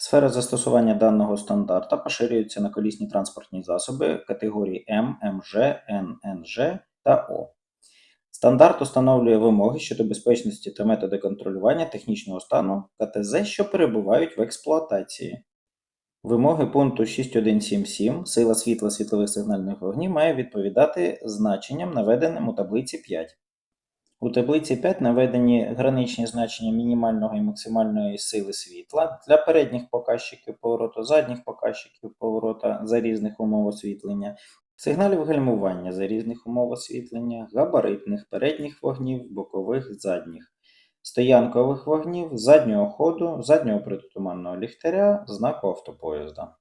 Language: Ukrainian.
Сфера застосування даного стандарта поширюється на колісні транспортні засоби категорії М, МЖ, Н, НЖ та О. Стандарт установлює вимоги щодо безпечності та методи контролювання технічного стану КТЗ, що перебувають в експлуатації. Вимоги пункту 6177 сила світла світлових сигнальних вогнів має відповідати значенням, наведеним у таблиці 5. У таблиці 5 наведені граничні значення мінімального і максимальної сили світла для передніх показчиків повороту, задніх показчиків поворота за різних умов освітлення, сигналів гальмування за різних умов освітлення, габаритних передніх вогнів, бокових задніх, стоянкових вогнів, заднього ходу, заднього протитуманного ліхтаря, знаку автопоїзда.